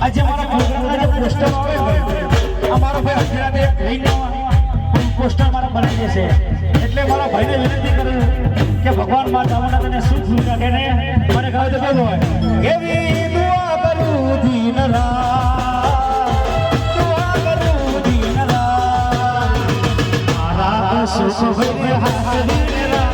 આજે જે poster poster મારા બનાવી દેશે. એટલે મારા ભાઈને વિનંતી કરું કે ભગવાન માતા તને સુખ સુખ રાખે ને મને કહ્યું તો કેવું હોય. আশিস হইবে হাসিনের